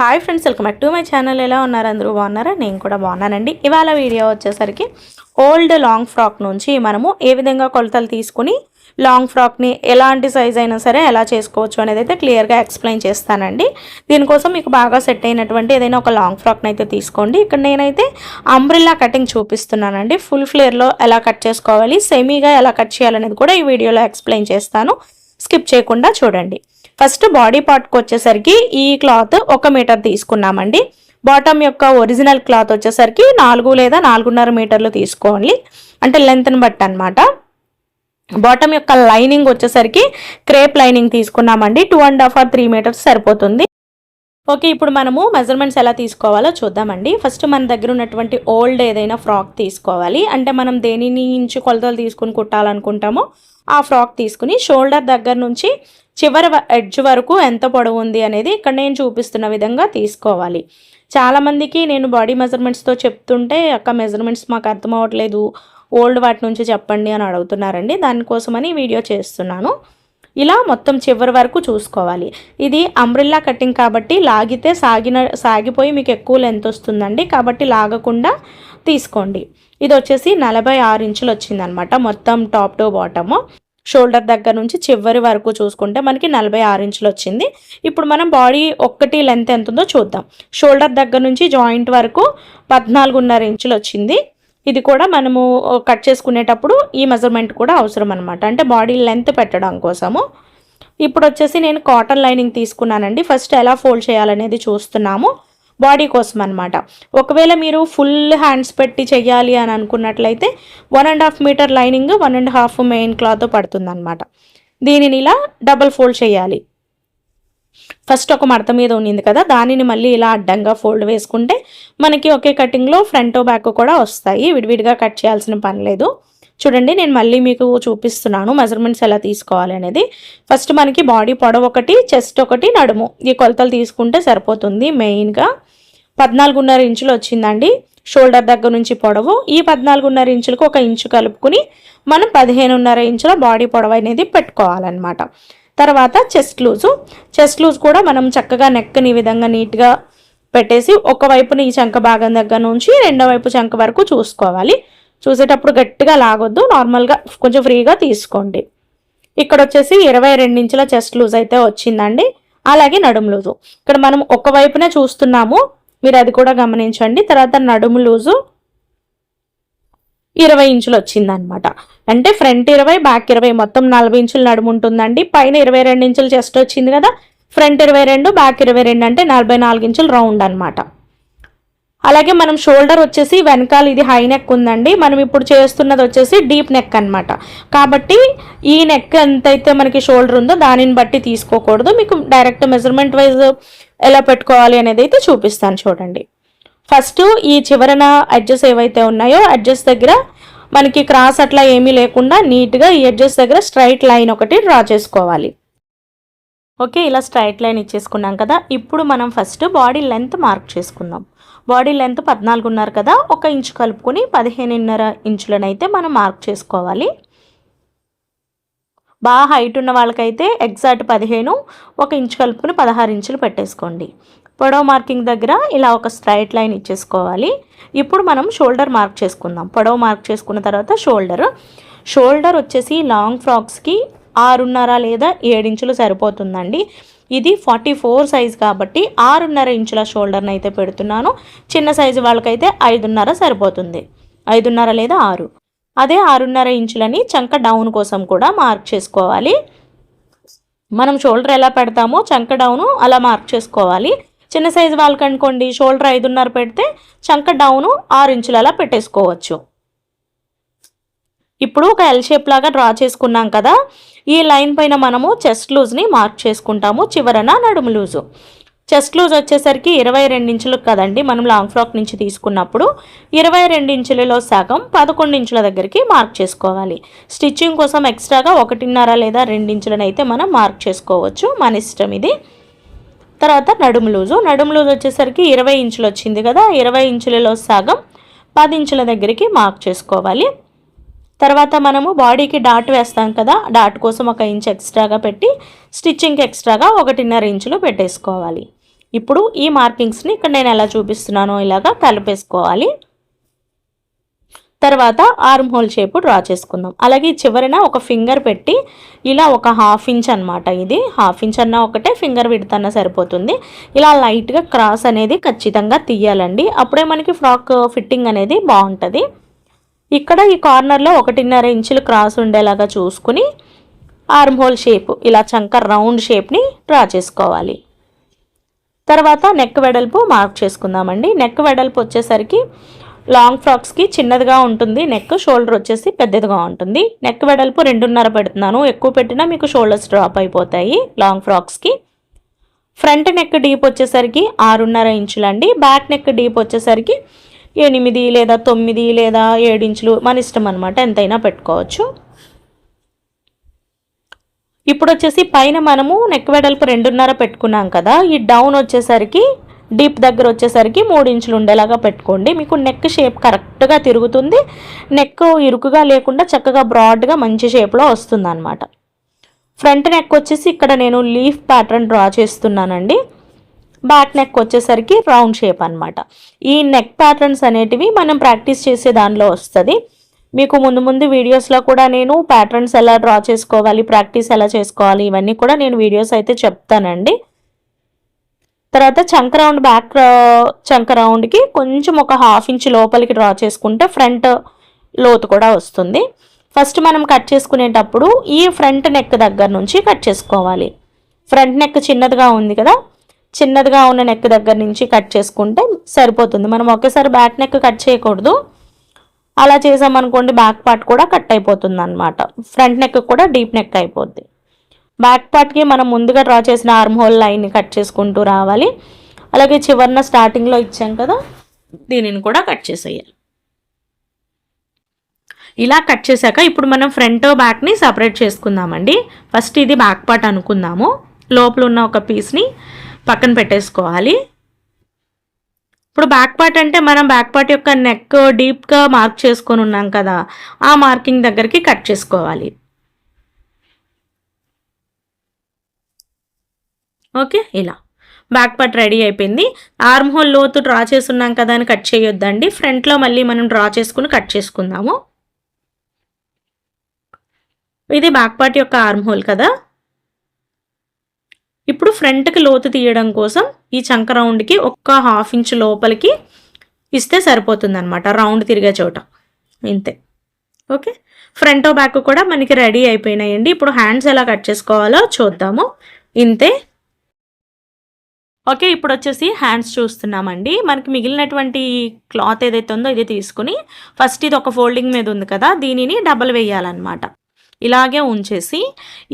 Hi friends welcome back to my channel. ఎలా ఉన్నారు అందరూ? బాగున్నారా? నేను కూడా బాగున్నానండి. ఇవాళ వీడియో వచ్చేసరికి ఓల్డ్ లాంగ్ ఫ్రాక్ నుంచి మనము ఏ విధంగా కొలతలు తీసుకుని లాంగ్ ఫ్రాక్ని ఎలాంటి సైజ్ అయినా సరే ఎలా చేసుకోవచ్చు అనేది అయితే క్లియర్గా ఎక్స్ప్లెయిన్ చేస్తానండి. దీనికోసం మీకు బాగా సెట్ అయినటువంటి ఏదైనా ఒక లాంగ్ ఫ్రాక్ని అయితే తీసుకోండి. ఇక్కడ నేనైతే అంబ్రిల్లా కటింగ్ చూపిస్తున్నానండి. ఫుల్ ఫ్లేర్లో ఎలా కట్ చేసుకోవాలి సెమీగా ఎలా కట్ చేయాలనేది కూడా ఈ వీడియోలో ఎక్స్ప్లెయిన్ చేస్తాను. స్కిప్ చేయకుండా చూడండి. ఫస్ట్ బాడీ పార్ట్కి వచ్చేసరికి ఈ క్లాత్ ఒక మీటర్ తీసుకున్నామండి. బాటమ్ యొక్క ఒరిజినల్ క్లాత్ వచ్చేసరికి నాలుగు లేదా నాలుగున్నర మీటర్లు తీసుకోవాలి అంటే లెంత్ని బట్టి అనమాట బాటమ్ యొక్క లైనింగ్ వచ్చేసరికి క్రేప్ లైనింగ్ తీసుకున్నామండి. Two and half or three metres సరిపోతుంది. ఓకే ఇప్పుడు మనము మెజర్మెంట్స్ ఎలా తీసుకోవాలో చూద్దామండి. ఫస్ట్ మన దగ్గర ఉన్నటువంటి ఓల్డ్ ఏదైనా ఫ్రాక్ తీసుకోవాలి. అంటే మనం దేనిని ఇంచు కొలతలు తీసుకుని కుట్టాలనుకుంటామో ఆ ఫ్రాక్ తీసుకుని షోల్డర్ దగ్గర నుంచి చివరి ఎడ్జ్ వరకు ఎంత పొడవు ఉంది అనేది ఇక్కడ నేను చూపిస్తున్న విధంగా తీసుకోవాలి. చాలామందికి నేను బాడీ మెజర్మెంట్స్తో చెప్తుంటే అక్క మెజర్మెంట్స్ మాకు అర్థం అవ్వట్లేదు. ఓల్డ్ వాటి నుంచి చెప్పండి అని అడుగుతున్నారండి. దానికోసమని వీడియో చేస్తున్నాను. ఇలా మొత్తం చివరి వరకు చూసుకోవాలి. ఇది అంబ్రిల్లా కటింగ్ కాబట్టి లాగితే సాగిన సాగిపోయి మీకు ఎక్కువ లెంత్ వస్తుందండి. కాబట్టి లాగకుండా తీసుకోండి. ఇది వచ్చేసి నలభై ఆరు ఇంచులు వచ్చిందనమాట మొత్తం టాప్ టు బాటము. షోల్డర్ దగ్గర నుంచి చివరి వరకు చూసుకుంటే మనకి నలభై ఆరు ఇంచులు వచ్చింది. ఇప్పుడు మనం బాడీ ఒక్కటి లెంత్ ఎంత ఉందో చూద్దాం. షోల్డర్ దగ్గర నుంచి జాయింట్ వరకు పద్నాలుగున్నర ఇంచులు వచ్చింది. ఇది కూడా మనము కట్ చేసుకునేటప్పుడు ఈ మెజర్మెంట్ కూడా అవసరం అనమాట అంటే బాడీ లెంత్ పెట్టడం కోసము. ఇప్పుడు వచ్చేసి నేను కాటన్ లైనింగ్ తీసుకున్నానండి. ఫస్ట్ ఎలా ఫోల్డ్ చేయాలనేది చూస్తున్నాము. బాడీ కోసం అనమాట ఒకవేళ మీరు ఫుల్ హ్యాండ్స్ పెట్టి చెయ్యాలి అని అనుకున్నట్లయితే one and half metre lining one and half main cloth పడుతుంది అనమాట దీనిని ఇలా డబల్ ఫోల్డ్ చేయాలి ఫస్ట్ ఒక మడత మీద ఉన్నింది కదా దానిని మళ్ళీ ఇలా అడ్డంగా ఫోల్డ్ వేసుకుంటే మనకి ఒకే కటింగ్లో ఫ్రంట్ బ్యాక్ కూడా వస్తాయి. విడివిడిగా కట్ చేయాల్సిన పని లేదు. చూడండి నేను మళ్ళీ మీకు చూపిస్తున్నాను మెజర్మెంట్స్ ఎలా తీసుకోవాలి అనేది. ఫస్ట్ మనకి బాడీ పొడవు ఒకటి చెస్ట్ ఒకటి నడుము. ఈ కొలతలు తీసుకుంటే సరిపోతుంది మెయిన్గా. పద్నాలుగున్నర ఇంచులు వచ్చిందండి షోల్డర్ దగ్గర నుంచి పొడవు. ఈ పద్నాలుగున్నర ఇంచులకు ఒక ఇంచు కలుపుకుని మనం పదిహేనున్నర ఇంచుల బాడీ పొడవు అనేది పెట్టుకోవాలన్నమాట. తర్వాత చెస్ట్ లూజు. చెస్ట్ లూజ్ కూడా మనం చక్కగా నెక్కని ఈ విధంగా నీట్గా పెట్టేసి ఒకవైపున ఈ చంక భాగం దగ్గర నుంచి రెండో వైపు చంక వరకు చూసుకోవాలి. చూసేటప్పుడు గట్టిగా లాగొద్దు నార్మల్గా కొంచెం ఫ్రీగా తీసుకోండి. ఇక్కడ వచ్చేసి ఇరవై రెండు ఇంచుల చెస్ట్ లూజ్ అయితే వచ్చిందండి. అలాగే నడుము లూజు. ఇక్కడ మనం ఒక వైపునే చూస్తున్నాము. మీరు అది కూడా గమనించండి. తర్వాత నడుము లూజు ఇరవై ఇంచులు వచ్చిందనమాట అంటే ఫ్రంట్ ఇరవై బ్యాక్ ఇరవై మొత్తం నలభై ఇంచులు నడుము ఉంటుందండి. పైన ఇరవై రెండు ఇంచులు చెస్ట్ వచ్చింది కదా ఫ్రంట్ ఇరవై రెండు బ్యాక్ ఇరవై రెండు అంటే నలభై నాలుగు ఇంచులు రౌండ్ అనమాట అలాగే మనం షోల్డర్ వచ్చేసి వెనకాల ఇది హై నెక్ ఉందండి. మనం ఇప్పుడు చేస్తున్నది వచ్చేసి డీప్ నెక్ అనమాట కాబట్టి ఈ నెక్ ఎంతైతే మనకి షోల్డర్ ఉందో దానిని బట్టి తీసుకోకూడదు. మీకు డైరెక్ట్ మెజర్మెంట్ వైజ్ ఎలా పెట్టుకోవాలి అనేది అయితే చూపిస్తాను చూడండి. ఫస్ట్ ఈ చివరన అడ్జస్ ఏవైతే ఉన్నాయో అడ్జస్ దగ్గర మనకి క్రాస్ అట్లా ఏమీ లేకుండా నీట్గా ఈ అడ్జస్ దగ్గర స్ట్రైట్ లైన్ ఒకటి డ్రా చేసుకోవాలి. ఓకే ఇలా స్ట్రైట్ లైన్ ఇచ్చేసుకున్నాం కదా. ఇప్పుడు మనం ఫస్ట్ బాడీ లెంత్ మార్క్ చేసుకుందాం. బాడీ లెంత్ పద్నాలుగున్నర కదా ఒక ఇంచు కలుపుకొని పదిహేనున్నర ఇంచులనైతే మనం మార్క్ చేసుకోవాలి. బాగా హైట్ ఉన్న వాళ్ళకైతే ఎగ్జాక్ట్ పదిహేను ఒక ఇంచు కలుపుకుని పదహారు ఇంచులు పెట్టేసుకోండి. పొడవు మార్కింగ్ దగ్గర ఇలా ఒక స్ట్రైట్ లైన్ ఇచ్చేసుకోవాలి. ఇప్పుడు మనం షోల్డర్ మార్క్ చేసుకుందాం. పొడవు మార్క్ చేసుకున్న తర్వాత షోల్డర్. షోల్డర్ వచ్చేసి లాంగ్ ఫ్రాక్స్కి ఆరున్నర లేదా ఏడించులు సరిపోతుందండి. ఇది ఫార్టీ ఫోర్ సైజ్ కాబట్టి ఆరున్నర ఇంచుల షోల్డర్ని అయితే పెడుతున్నాను. చిన్న సైజు వాళ్ళకైతే ఐదున్నర సరిపోతుంది. ఐదున్నర లేదా ఆరు. అదే ఆరున్నర ఇంచులని చంక డౌన్ కోసం కూడా మార్క్ చేసుకోవాలి. మనం షోల్డర్ ఎలా పెడతామో చంక డౌను అలా మార్క్ చేసుకోవాలి. చిన్న సైజు వాళ్ళకి అనుకోండి షోల్డర్ ఐదున్నర పెడితే చంక డౌను ఆరు ఇంచులు అలా పెట్టేసుకోవచ్చు. ఇప్పుడు ఒక ఎల్ షేప్ లాగా డ్రా చేసుకున్నాం కదా ఈ లైన్ పైన మనము చెస్ట్ లూజ్ని మార్క్ చేసుకుంటాము చివరన నడుము లూజు చెస్ట్ లూజ్ వచ్చేసరికి ఇరవై రెండు ఇంచులు కదండి మనం లాంగ్ ఫ్రాక్ నుంచి తీసుకున్నప్పుడు ఇరవై రెండు ఇంచులలో సగం పదకొండు ఇంచుల దగ్గరికి మార్క్ చేసుకోవాలి. స్టిచ్చింగ్ కోసం ఎక్స్ట్రాగా ఒకటిన్నర లేదా రెండించులను అయితే మనం మార్క్ చేసుకోవచ్చు మన ఇష్టం ఇది. తర్వాత నడుము లూజు నడుము లూజ్ వచ్చేసరికి ఇరవై ఇంచులు వచ్చింది కదా ఇరవై ఇంచులలో సగం పది ఇంచుల దగ్గరికి మార్క్ చేసుకోవాలి. తర్వాత మనము బాడీకి డాట్ వేస్తాం కదా డాట్ కోసం ఒక ఇంచ్ ఎక్స్ట్రాగా పెట్టి స్టిచ్చింగ్కి ఎక్స్ట్రాగా ఒకటిన్నర ఇంచులు పెట్టేసుకోవాలి. ఇప్పుడు ఈ మార్కింగ్స్ని ఇక్కడ నేను ఎలా చూపిస్తున్నానో ఇలాగా కలిపేసుకోవాలి తర్వాత ఆర్మ్ హోల్ షేప్ డ్రా చేసుకుందాం. అలాగే చివరిన ఒక ఫింగర్ పెట్టి ఇలా ఒక హాఫ్ ఇంచ్ అనమాట ఇది. హాఫ్ ఇంచ్ అన్న ఒకటే ఫింగర్ విడతన్న సరిపోతుంది. ఇలా లైట్గా క్రాస్ అనేది ఖచ్చితంగా తీయాలండి. అప్పుడే మనకి ఫ్రాక్ ఫిట్టింగ్ అనేది బాగుంటుంది. ఇక్కడ ఈ కార్నర్లో ఒకటిన్నర ఇంచులు క్రాస్ ఉండేలాగా చూసుకుని ఆర్మ్ హోల్ షేప్ ఇలా చంక రౌండ్ షేప్ని డ్రా చేసుకోవాలి. తర్వాత నెక్ వెడల్పు మార్క్ చేసుకుందామండి. నెక్ వెడల్పు వచ్చేసరికి లాంగ్ ఫ్రాక్స్కి చిన్నదిగా ఉంటుంది. నెక్ షోల్డర్ వచ్చేసి పెద్దదిగా ఉంటుంది. నెక్ వెడల్పు రెండున్నర పెడుతున్నాను. ఎక్కువ పెట్టినా మీకు షోల్డర్స్ డ్రాప్ అయిపోతాయి లాంగ్ ఫ్రాక్స్కి. ఫ్రంట్ నెక్ డీప్ వచ్చేసరికి ఆరున్నర ఇంచులండి. బ్యాక్ నెక్ డీప్ వచ్చేసరికి ఎనిమిది లేదా తొమ్మిది లేదా ఏడు ఇంచులు మన ఇష్టం అనమాట ఎంతైనా పెట్టుకోవచ్చు. ఇప్పుడు వచ్చేసి పైన మనము నెక్ వెడల్పు రెండున్నర పెట్టుకున్నాం కదా. ఈ డౌన్ వచ్చేసరికి డీప్ దగ్గర వచ్చేసరికి మూడు ఇంచులు ఉండేలాగా పెట్టుకోండి. మీకు నెక్ షేప్ కరెక్ట్గా తిరుగుతుంది. నెక్ ఇరుకుగా లేకుండా చక్కగా బ్రాడ్గా మంచి షేప్లో వస్తుంది అనమాట ఫ్రంట్ నెక్ వచ్చేసి ఇక్కడ నేను లీఫ్ ప్యాటర్న్ డ్రా చేస్తున్నానండి. బ్యాక్ నెక్ వచ్చేసరికి రౌండ్ షేప్ అనమాట ఈ నెక్ ప్యాటర్న్స్ అనేటివి మనం ప్రాక్టీస్ చేసే దానిలో వస్తుంది. మీకు ముందు ముందు వీడియోస్లో కూడా నేను ప్యాటర్న్స్ ఎలా డ్రా చేసుకోవాలి ప్రాక్టీస్ ఎలా చేసుకోవాలి ఇవన్నీ కూడా నేను వీడియోస్ అయితే చెప్తానండి. తర్వాత చంక రౌండ్ బ్యాక్ చంక రౌండ్కి కొంచెం ఒక హాఫ్ ఇంచ్ లోపలికి డ్రా చేసుకుంటే ఫ్రంట్ లోతు కూడా వస్తుంది. ఫస్ట్ మనం కట్ చేసుకునేటప్పుడు ఈ ఫ్రంట్ నెక్ దగ్గర నుంచి కట్ చేసుకోవాలి. ఫ్రంట్ నెక్ చిన్నదిగా ఉంది కదా చిన్నదిగా ఉన్న నెక్ దగ్గర నుంచి కట్ చేసుకుంటే సరిపోతుంది. మనం ఒకేసారి బ్యాక్ నెక్ కట్ చేయకూడదు. అలా చేసామనుకోండి బ్యాక్ పార్ట్ కూడా కట్ అయిపోతుంది అనమాట ఫ్రంట్ నెక్ కూడా డీప్ నెక్ అయిపోద్ది. బ్యాక్ పార్ట్కి మనం ముందుగా డ్రా చేసిన ఆర్మ్ హోల్ లైన్ని కట్ చేసుకుంటూ రావాలి. అలాగే చివరిన స్టార్టింగ్లో ఇచ్చాం కదా దీనిని కూడా కట్ చేసేయాలి. ఇలా కట్ చేశాక ఇప్పుడు మనం ఫ్రంట్ బ్యాక్ని సపరేట్ చేసుకుందామండి. ఫస్ట్ ఇది బ్యాక్ పార్ట్ అనుకుందాము. లోపల ఉన్న ఒక పీస్ని పక్కన పెట్టేసుకోవాలి. ఇప్పుడు బ్యాక్ పార్ట్ అంటే మనం బ్యాక్ పార్ట్ యొక్క నెక్ డీప్గా మార్క్ చేసుకొని ఉన్నాం కదా ఆ మార్కింగ్ దగ్గరికి కట్ చేసుకోవాలి. ఓకే ఇలా. బ్యాక్ పార్ట్ రెడీ అయిపోయింది. ఆర్మ్ హోల్ లోతు డ్రా చేసున్నాం కదా అని కట్ చేయొద్దండి. ఫ్రంట్లో మళ్ళీ మనం డ్రా చేసుకుని కట్ చేసుకుందాము. ఇది బ్యాక్ పార్ట్ యొక్క ఆర్మ్ హోల్ కదా. ఇప్పుడు ఫ్రంట్కి లోతు తీయడం కోసం ఈ చంక రౌండ్కి ఒక్క హాఫ్ ఇంచ్ లోపలికి ఇస్తే సరిపోతుంది అనమాట రౌండ్ తిరిగే చోట. ఇంతే. ఓకే ఫ్రంట్ బ్యాక్ కూడా మనకి రెడీ అయిపోయినాయండి. ఇప్పుడు హ్యాండ్స్ ఎలా కట్ చేసుకోవాలో చూద్దాము. ఇంతే. ఓకే ఇప్పుడు వచ్చేసి హ్యాండ్స్ చూస్తున్నామండి. మనకి మిగిలినటువంటి క్లాత్ ఏదైతే ఉందో ఇది తీసుకుని ఫస్ట్ ఇది ఒక ఫోల్డింగ్ మీద ఉంది కదా దీనిని డబల్ వేయాలన్నమాట. ఇలాగే ఉంచేసి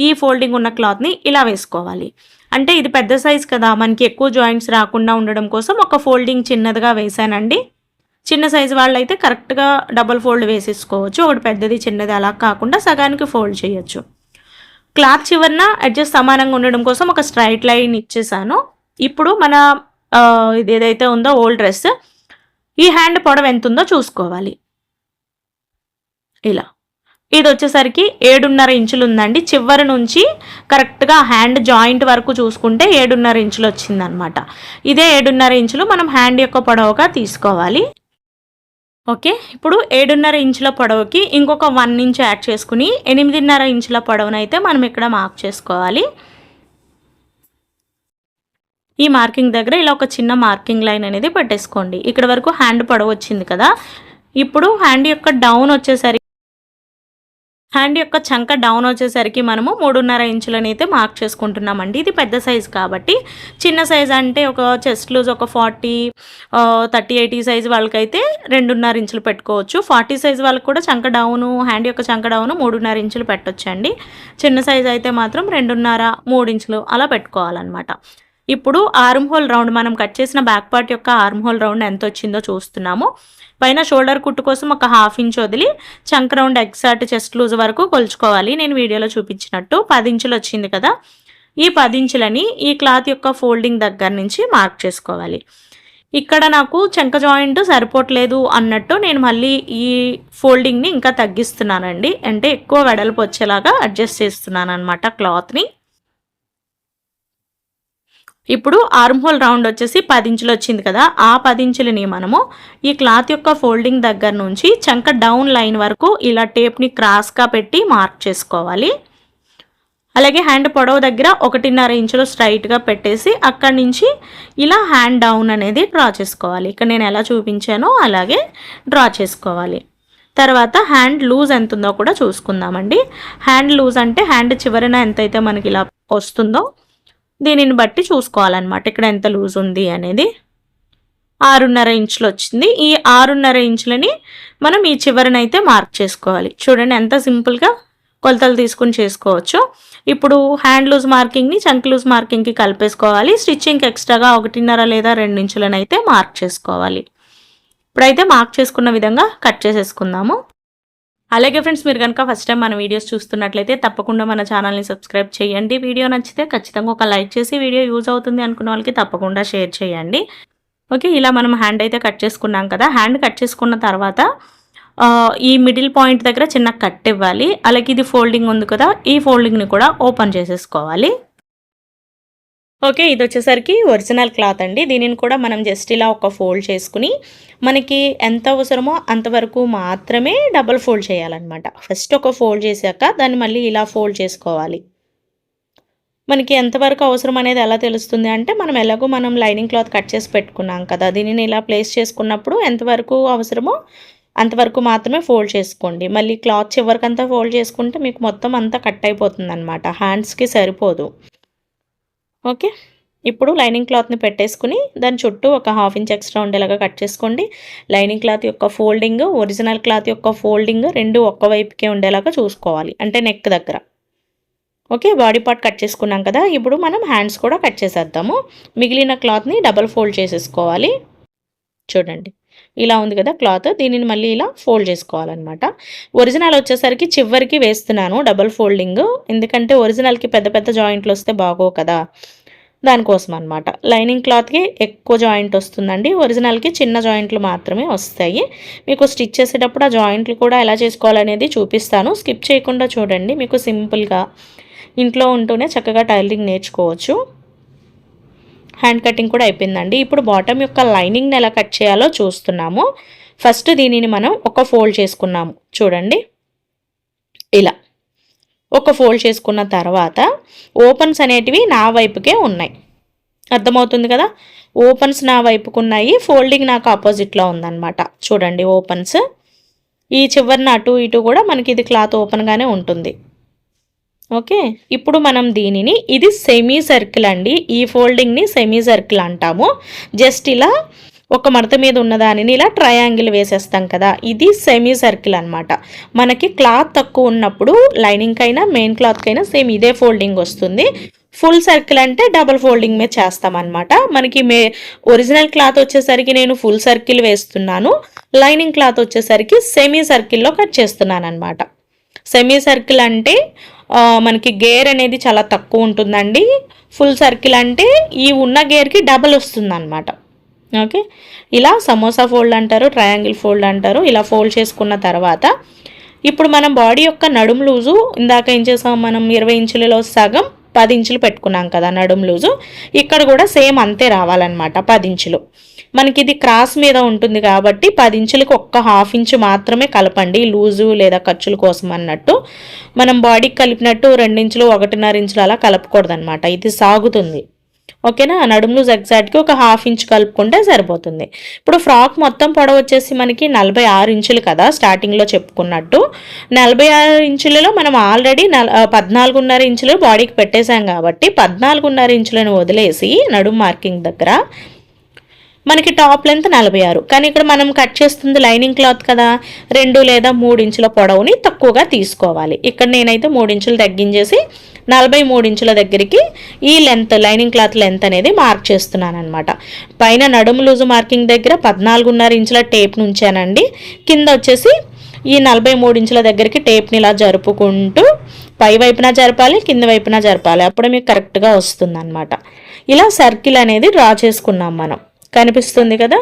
ఈ ఫోల్డింగ్ ఉన్న క్లాత్ని ఇలా వేసుకోవాలి. అంటే ఇది పెద్ద సైజ్ కదా మనకి ఎక్కువ జాయింట్స్ రాకుండా ఉండడం కోసం ఒక ఫోల్డింగ్ చిన్నదిగా వేసానండి చిన్న సైజు వాళ్ళైతే కరెక్ట్గా డబల్ ఫోల్డ్ వేసేసుకోవచ్చు. ఒకటి పెద్దది చిన్నది అలా కాకుండా సగానికి ఫోల్డ్ చేయొచ్చు. క్లాత్ చివరిన అడ్జస్ట్ సమానంగా ఉండడం కోసం ఒక స్ట్రైట్ లైన్ ఇచ్చేసాను. ఇప్పుడు మన ఇది ఏదైతే ఉందో ఓల్డ్ డ్రెస్ ఈ హ్యాండ్ పొడవు ఎంత ఉందో చూసుకోవాలి. ఇలా. ఇది వచ్చేసరికి ఏడున్నర ఇంచులు ఉందండి చివరి నుంచి కరెక్ట్గా హ్యాండ్ జాయింట్ వరకు చూసుకుంటే ఏడున్నర ఇంచులు వచ్చిందనమాట ఇదే ఏడున్నర ఇంచులు మనం హ్యాండ్ యొక్క పొడవుగా తీసుకోవాలి. ఓకే ఇప్పుడు ఏడున్నర ఇంచుల పొడవుకి ఇంకొక వన్ ఇంచ్ యాడ్ చేసుకుని ఎనిమిదిన్నర ఇంచుల పొడవునైతే మనం ఇక్కడ మార్క్ చేసుకోవాలి. ఈ మార్కింగ్ దగ్గర ఇలా ఒక చిన్న మార్కింగ్ లైన్ అనేది పెట్టేసుకోండి. ఇక్కడ వరకు హ్యాండ్ పొడవు వచ్చింది కదా. ఇప్పుడు హ్యాండ్ యొక్క డౌన్ వచ్చేసరికి హ్యాండ్ యొక్క చంక డౌన్ వచ్చేసరికి మనము మూడున్నర ఇంచులని అయితే మార్క్ చేసుకుంటున్నామండి. ఇది పెద్ద సైజ్ కాబట్టి చిన్న సైజ్ అంటే ఒక చెస్ట్ లూజ్ ఒక ఫార్టీ థర్టీ ఎయిటీ సైజ్ వాళ్ళకైతే రెండున్నర ఇంచులు పెట్టుకోవచ్చు. ఫార్టీ సైజ్ వాళ్ళకి కూడా చంక డౌను హ్యాండ్ యొక్క చంక డౌను మూడున్నర ఇంచులు పెట్టొచ్చండి. చిన్న సైజ్ అయితే మాత్రం రెండున్నర మూడు ఇంచులు అలా పెట్టుకోవాలన్నమాట. ఇప్పుడు ఆర్మ్ హోల్ రౌండ్ మనం కట్ చేసిన బ్యాక్ పార్ట్ యొక్క ఆర్మ్ హోల్ రౌండ్ ఎంత వచ్చిందో చూస్తున్నాము. పైన షోల్డర్ కుట్టు కోసం ఒక హాఫ్ ఇంచ్ వదిలి చంక్ రౌండ్ ఎగ్జాక్ట్ చెస్ట్ లూజ్ వరకు కొలుచుకోవాలి. నేను వీడియోలో చూపించినట్టు పది ఇంచులు వచ్చింది కదా. ఈ పది ఇంచులని ఈ క్లాత్ యొక్క ఫోల్డింగ్ దగ్గర నుంచి మార్క్ చేసుకోవాలి. ఇక్కడ నాకు చెంక జాయింట్ సరిపోవట్లేదు అన్నట్టు నేను మళ్ళీ ఈ ఫోల్డింగ్ని ఇంకా తగ్గిస్తున్నానండి. అంటే ఎక్కువ వెడల్పు వచ్చేలాగా అడ్జస్ట్ చేస్తున్నాను అనమాట క్లాత్ని ఇప్పుడు ఆర్మ్ హోల్ రౌండ్ వచ్చేసి పది ఇంచులు వచ్చింది కదా ఆ పది ఇంచులని మనము ఈ క్లాత్ యొక్క ఫోల్డింగ్ దగ్గర నుంచి చంక డౌన్ లైన్ వరకు ఇలా టేప్ని క్రాస్గా పెట్టి మార్క్ చేసుకోవాలి. అలాగే హ్యాండ్ పొడవు దగ్గర ఒకటిన్నర ఇంచులు స్ట్రైట్గా పెట్టేసి అక్కడి నుంచి ఇలా హ్యాండ్ డౌన్ అనేది డ్రా చేసుకోవాలి. ఇక్కడ నేను ఎలా చూపించానో అలాగే డ్రా చేసుకోవాలి. తర్వాత హ్యాండ్ లూజ్ ఎంత ఉందో కూడా చూసుకుందామండి. హ్యాండ్ లూజ్ అంటే హ్యాండ్ చివరన ఎంతైతే మనకి ఇలా వస్తుందో దీనిని బట్టి చూసుకోవాలన్నమాట. ఇక్కడ ఎంత లూజ్ ఉంది అనేది. ఆరున్నర ఇంచులు వచ్చింది. ఈ ఆరున్నర ఇంచులని మనం ఈ చివరనైతే మార్క్ చేసుకోవాలి. చూడండి ఎంత సింపుల్గా కొలతలు తీసుకుని చేసుకోవచ్చు. ఇప్పుడు హ్యాండ్ లూజ్ మార్కింగ్ని చంక్ లూజ్ మార్కింగ్కి కలిపేసుకోవాలి. స్టిచ్చింగ్కి ఎక్స్ట్రాగా ఒకటిన్నర లేదా రెండు ఇంచులనైతే అయితే మార్క్ చేసుకోవాలి. ఇప్పుడైతే మార్క్ చేసుకున్న విధంగా కట్ చేసేసుకుందాము. అలాగే ఫ్రెండ్స్ మీరు కనుక ఫస్ట్ టైం మన వీడియోస్ చూస్తున్నట్లయితే తప్పకుండా మన ఛానల్ని సబ్స్క్రైబ్ చేయండి. వీడియో నచ్చితే ఖచ్చితంగా ఒక లైక్ చేసి వీడియో యూజ్ అవుతుంది అనుకున్న వాళ్ళకి తప్పకుండా షేర్ చేయండి. ఓకే ఇలా మనం హ్యాండ్ అయితే కట్ చేసుకున్నాం కదా. హ్యాండ్ కట్ చేసుకున్న తర్వాత ఈ మిడిల్ పాయింట్ దగ్గర చిన్న కట్ ఇవ్వాలి. అలాగే ఇది ఫోల్డింగ్ ఉంది కదా. ఈ ఫోల్డింగ్ని కూడా ఓపెన్ చేసేసుకోవాలి. ఓకే ఇది వచ్చేసరికి ఒరిజినల్ క్లాత్ అండి. దీనిని కూడా మనం జస్ట్ ఇలా ఒక ఫోల్డ్ చేసుకుని మనకి ఎంత అవసరమో అంతవరకు మాత్రమే డబల్ ఫోల్డ్ చేయాలన్నమాట. ఫస్ట్ ఒక ఫోల్డ్ చేశాక దాన్ని మళ్ళీ ఇలా ఫోల్డ్ చేసుకోవాలి. మనకి ఎంతవరకు అవసరం అనేది ఎలా తెలుస్తుంది అంటే మనం ఎలాగో మనం లైనింగ్ క్లాత్ కట్ చేసి పెట్టుకున్నాం కదా దీనిని ఇలా ప్లేస్ చేసుకున్నప్పుడు ఎంతవరకు అవసరమో అంతవరకు మాత్రమే ఫోల్డ్ చేసుకోండి. మళ్ళీ క్లాత్ చివరికంతా ఫోల్డ్ చేసుకుంటే మీకు మొత్తం అంతా కట్ అయిపోతుంది అనమాట హ్యాండ్స్కి సరిపోదు. ఓకే? ఇప్పుడు లైనింగ్ క్లాత్ని పెట్టేసుకుని దాని చుట్టూ ఒక హాఫ్ ఇంచ్ ఎక్స్ట్రా ఉండేలాగా కట్ చేసుకోండి. లైనింగ్ క్లాత్ యొక్క ఫోల్డింగ్ ఒరిజినల్ క్లాత్ యొక్క ఫోల్డింగ్ రెండు ఒక్క వైపుకే ఉండేలాగా చూసుకోవాలి. అంటే నెక్ దగ్గర. ఓకే? బాడీ పార్ట్ కట్ చేసుకున్నాం కదా? ఇప్పుడు మనం హ్యాండ్స్ కూడా కట్ చేసేద్దాము. మిగిలిన క్లాత్ని డబల్ ఫోల్డ్ చేసేసుకోవాలి. చూడండి. ఇలా ఉంది కదా క్లాత్. దీనిని మళ్ళీ ఇలా ఫోల్డ్ చేసుకోవాలన్నమాట. ఒరిజినల్ వచ్చేసరికి చివరికి వేస్తున్నాను డబల్ ఫోల్డింగ్. ఎందుకంటే ఒరిజినల్కి పెద్ద పెద్ద జాయింట్లు వస్తే బాగోవు కదా. దానికోసం అనమాట లైనింగ్ క్లాత్కి ఎక్కువ జాయింట్ వస్తుందండి. ఒరిజినల్కి చిన్న జాయింట్లు మాత్రమే వస్తాయి. మీకు స్టిచ్ చేసేటప్పుడు ఆ జాయింట్లు కూడా ఎలా చేసుకోవాలనేది చూపిస్తాను. స్కిప్ చేయకుండా చూడండి. మీకు సింపుల్గా ఇంట్లో ఉంటూనే చక్కగా టైలరింగ్ నేర్చుకోవచ్చు. హ్యాండ్ కటింగ్ కూడా అయిపోయిందండి. ఇప్పుడు బాటమ్ యొక్క లైనింగ్ని ఎలా కట్ చేయాలో చూస్తున్నాము. ఫస్ట్ దీనిని మనం ఒక ఫోల్డ్ చేసుకున్నాము. చూడండి. ఇలా. ఒక ఫోల్డ్ చేసుకున్న తర్వాత ఓపెన్స్ అనేటివి నా వైపుకే ఉన్నాయి. అర్థమవుతుంది కదా? ఓపెన్స్ నా వైపుకు ఉన్నాయి. ఫోల్డింగ్ నాకు ఆపోజిట్లో ఉందన్నమాట. చూడండి ఓపెన్స్. ఈ చివరిన అటు ఇటు కూడా మనకి ఇది క్లాత్ ఓపెన్గానే ఉంటుంది. ఓకే? ఇప్పుడు మనం దీనిని ఇది సెమీ సర్కిల్ అండి. ఈ ఫోల్డింగ్ని సెమీ సర్కిల్ అంటాము. జస్ట్ ఇలా ఒక మడత మీద ఉన్న దానిని ఇలా ట్రయాంగిల్ వేసేస్తాం కదా. ఇది సెమీ సర్కిల్ అనమాట మనకి క్లాత్ తక్కువ ఉన్నప్పుడు లైనింగ్కైనా మెయిన్ క్లాత్కైనా సేమ్ ఇదే ఫోల్డింగ్ వస్తుంది. ఫుల్ సర్కిల్ అంటే డబల్ ఫోల్డింగ్ మీద చేస్తామన్నమాట మనకి మే ఒరిజినల్ క్లాత్ వచ్చేసరికి నేను ఫుల్ సర్కిల్ వేస్తున్నాను. లైనింగ్ క్లాత్ వచ్చేసరికి సెమీ సర్కిల్లో కట్ చేస్తున్నాను అనమాట సెమీ సర్కిల్ అంటే మనకి గేర్ అనేది చాలా తక్కువ ఉంటుందండి. ఫుల్ సర్కిల్ అంటే ఈ ఉన్న గేర్కి డబల్ వస్తుంది అనమాట ఓకే? ఇలా సమోసా ఫోల్డ్ అంటారు ట్రయాంగిల్ ఫోల్డ్ అంటారు ఇలా ఫోల్డ్ చేసుకున్న తర్వాత ఇప్పుడు మనం బాడీ యొక్క నడుం లూజు ఇందాక ఏం చేసాం మనం ఇరవై ఇంచులలో సగం పది ఇంచులు పెట్టుకున్నాం కదా నడుం లూజు. ఇక్కడ కూడా సేమ్ అంతే రావాలన్నమాట పది ఇంచులు. మనకి ఇది క్రాస్ మీద ఉంటుంది కాబట్టి పది ఇంచులకి ఒక్క హాఫ్ ఇంచు మాత్రమే కలపండి లూజు లేదా ఖర్చుల కోసం అన్నట్టు. మనం బాడీకి కలిపినట్టు రెండించులు ఒకటిన్నర ఇంచులు అలా కలపకూడదు అనమాట ఇది సాగుతుంది. ఓకేనా? నడుము లూజ్ ఎగ్జాక్ట్కి ఒక హాఫ్ ఇంచ్ కలుపుకుంటే సరిపోతుంది. ఇప్పుడు ఫ్రాక్ మొత్తం పొడవు వచ్చేసి మనకి నలభై ఆరు ఇంచులు కదా స్టార్టింగ్లో చెప్పుకున్నట్టు. నలభై ఆరు ఇంచులలో మనం ఆల్రెడీ నల్ పద్నాలుగున్నర ఇంచులు బాడీకి పెట్టేశాం కాబట్టి పద్నాలుగున్నర ఇంచులను వదిలేసి నడుము మార్కింగ్ దగ్గర మనకి టాప్ లెంత్ నలభై ఆరు. కానీ ఇక్కడ మనం కట్ చేస్తుంది లైనింగ్ క్లాత్ కదా రెండు లేదా మూడు ఇంచుల పొడవుని తక్కువగా తీసుకోవాలి. ఇక్కడ నేనైతే మూడు ఇంచులు తగ్గించేసి నలభై మూడు ఇంచుల దగ్గరికి ఈ లెంత్ లైనింగ్ క్లాత్ లెంత్ అనేది మార్క్ చేస్తున్నాను అనమాట పైన నడుము లూజు మార్కింగ్ దగ్గర పద్నాలుగున్నర ఇంచుల టేప్ నుంచానండి. కింద వచ్చేసి ఈ నలభై మూడు ఇంచుల దగ్గరికి టేప్ని ఇలా జరుపుకుంటూ పై వైపున జరపాలి కింద వైపున జరపాలి. అప్పుడు మీకు కరెక్ట్గా వస్తుంది ఇలా సర్కిల్ అనేది డ్రా చేసుకున్నాం మనం. కనిపిస్తుంది కదా?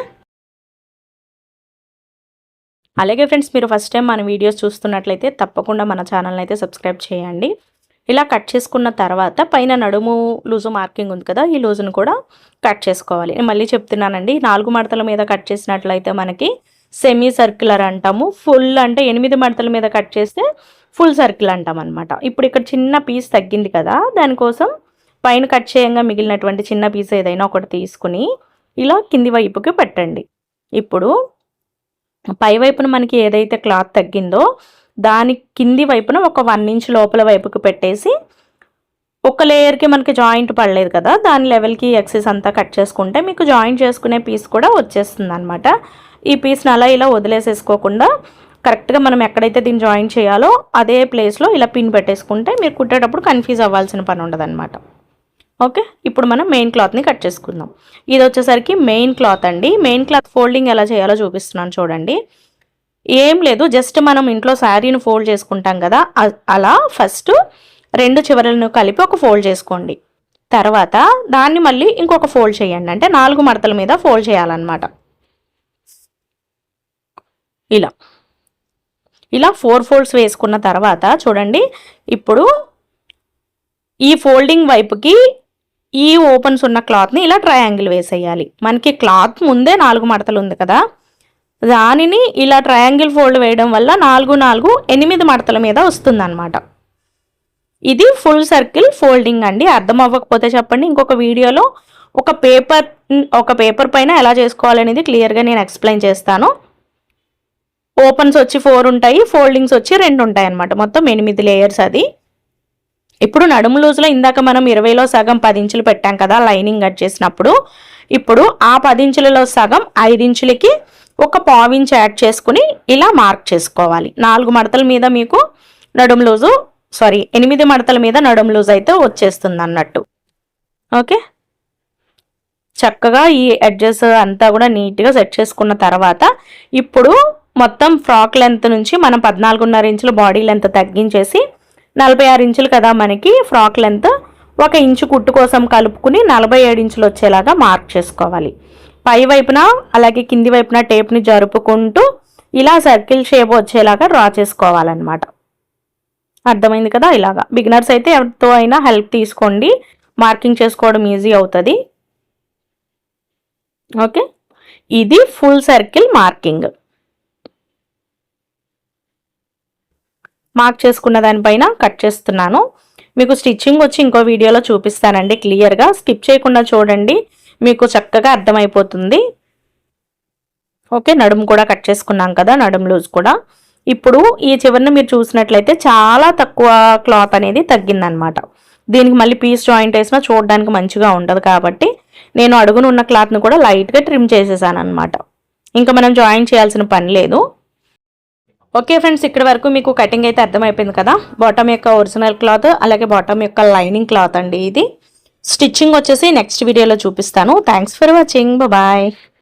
అలాగే ఫ్రెండ్స్ మీరు ఫస్ట్ టైం మన వీడియోస్ చూస్తున్నట్లయితే తప్పకుండా మన ఛానల్ని అయితే సబ్స్క్రైబ్ చేయండి. ఇలా కట్ చేసుకున్న తర్వాత పైన నడుము లూజు మార్కింగ్ ఉంది కదా ఈ లూజును కూడా కట్ చేసుకోవాలి. నేను మళ్ళీ చెప్తున్నానండి నాలుగు మడతల మీద కట్ చేసినట్లయితే మనకి సెమీ సర్క్యులర్ అంటాము. ఫుల్ అంటే ఎనిమిది మడతల మీద కట్ చేస్తే ఫుల్ సర్కిల్ అంటాం అనమాట ఇప్పుడు ఇక్కడ చిన్న పీస్ తగ్గింది కదా దానికోసం పైన కట్ చేయంగా మిగిలినటువంటి చిన్న పీస్ ఏదైనా ఒకటి తీసుకుని ఇలా కింది వైపుకి పెట్టండి. ఇప్పుడు పై వైపున మనకి ఏదైతే క్లాత్ తగ్గిందో దాని కింది వైపున ఒక వన్ ఇంచ్ లోపల వైపుకి పెట్టేసి ఒక లేయర్కి మనకి జాయింట్ పడలేదు కదా దాని లెవెల్కి ఎక్సెస్ అంతా కట్ చేసుకుంటే మీకు జాయింట్ చేసుకునే పీస్ కూడా వచ్చేస్తుంది అనమాట ఈ పీస్ని అలా ఇలా వదిలేసేసుకోకుండా కరెక్ట్గా మనం ఎక్కడైతే దీన్ని జాయిన్ చేయాలో అదే ప్లేస్లో ఇలా పిన్ పెట్టేసుకుంటే మీరు కుట్టేటప్పుడు కన్ఫ్యూజ్ అవ్వాల్సిన పని ఉండదు ఓకే? ఇప్పుడు మనం మెయిన్ క్లాత్ని కట్ చేసుకుందాం. ఇది వచ్చేసరికి మెయిన్ క్లాత్ అండి. మెయిన్ క్లాత్ ఫోల్డింగ్ ఎలా చేయాలో చూపిస్తున్నాను చూడండి. ఏం లేదు జస్ట్ మనం ఇంట్లో శారీని ఫోల్డ్ చేసుకుంటాం కదా అలా ఫస్ట్ రెండు చివరలను కలిపి ఒక ఫోల్డ్ చేసుకోండి. తర్వాత దాన్ని మళ్ళీ ఇంకొక ఫోల్డ్ చేయండి. అంటే నాలుగు మడతల మీద ఫోల్డ్ చేయాలన్నమాట. ఇలా. ఇలా ఫోర్ ఫోల్డ్స్ వేసుకున్న తర్వాత చూడండి ఇప్పుడు ఈ ఫోల్డింగ్ వైపుకి ఈ ఓపెన్స్ ఉన్న క్లాత్ని ఇలా ట్రయాంగిల్ వేసేయాలి. మనకి క్లాత్ ముందే నాలుగు మడతలు ఉంది కదా. దానిని ఇలా ట్రయాంగిల్ ఫోల్డ్ వేయడం వల్ల నాలుగు నాలుగు ఎనిమిది మడతల మీద వస్తుందన్నమాట. ఇది ఫుల్ సర్కిల్ ఫోల్డింగ్ అండి. అర్థం అవ్వకపోతే చెప్పండి. ఇంకొక వీడియోలో ఒక పేపర్ ఒక పేపర్ పైన ఎలా చేసుకోవాలనేది క్లియర్గా నేను ఎక్స్ప్లెయిన్ చేస్తాను. ఓపెన్స్ వచ్చి ఫోర్ ఉంటాయి ఫోల్డింగ్స్ వచ్చి రెండు ఉంటాయి అన్నమాట మొత్తం ఎనిమిది లేయర్స్ అది. ఇప్పుడు నడుము లూజ్లో ఇందాక మనం ఇరవైలో సగం పది ఇంచులు పెట్టాం కదా లైనింగ్ కట్ చేసినప్పుడు. ఇప్పుడు ఆ పది ఇంచులలో సగం ఐదు ఇంచులకి ఒక పావించి యాడ్ చేసుకుని ఇలా మార్క్ చేసుకోవాలి. నాలుగు మడతల మీద మీకు నడుము లూజు సారీ ఎనిమిది మడతల మీద నడుము లూజ్ అయితే వచ్చేస్తుంది అన్నట్టు ఓకే? చక్కగా ఈ ఎడ్జెస్ అంతా కూడా నీట్గా సెట్ చేసుకున్న తర్వాత ఇప్పుడు మొత్తం ఫ్రాక్ లెంత్ నుంచి మనం పద్నాలుగున్నర ఇంచుల బాడీ లెంత్ తగ్గించేసి నలభై ఆరు ఇంచులు కదా మనకి ఫ్రాక్ లెంత్. ఒక ఇంచు కుట్టు కోసం కలుపుకుని నలభై ఏడు ఇంచులు వచ్చేలాగా మార్క్ చేసుకోవాలి. పై వైపున అలాగే కింది వైపున టేప్ని జరుపుకుంటూ ఇలా సర్కిల్ షేప్ వచ్చేలాగా డ్రా చేసుకోవాలన్నమాట. అర్థమైంది కదా ఇలాగా. బిగినర్స్ అయితే ఎవరితో అయినా హెల్ప్ తీసుకోండి. మార్కింగ్ చేసుకోవడం ఈజీ అవుతుంది. ఓకే? ఇది ఫుల్ సర్కిల్ మార్కింగ్. మార్క్ చేసుకున్న దానిపైన కట్ చేస్తున్నాను. మీకు స్టిచ్చింగ్ వచ్చి ఇంకో వీడియోలో చూపిస్తానండి క్లియర్గా. స్కిప్ చేయకుండా చూడండి మీకు చక్కగా అర్థమైపోతుంది. ఓకే నడుము కూడా కట్ చేసుకున్నాం కదా నడుము లూజ్ కూడా. ఇప్పుడు ఈ చివరిని మీరు చూసినట్లయితే చాలా తక్కువ క్లాత్ అనేది తగ్గిందనమాట. దీనికి మళ్ళీ పీస్ జాయింట్ వేసినా చూడడానికి మంచిగా ఉండదు కాబట్టి నేను అడుగునున్న ఉన్న క్లాత్ని కూడా లైట్గా ట్రిమ్ చేసేసాను అనమాట ఇంకా మనం జాయిన్ చేయాల్సిన పని లేదు. ఓకే ఫ్రెండ్స్ ఇక్కడ వరకు మీకు కటింగ్ అయితే అర్థమైపోయింది కదా? బాటమ్ యొక్క ఒరిజినల్ క్లాత్ అలాగే బాటమ్ యొక్క లైనింగ్ క్లాత్ అండి ఇది. స్టిచ్చింగ్ వచ్చేసి నెక్స్ట్ వీడియోలో చూపిస్తాను. Thanks for watching bye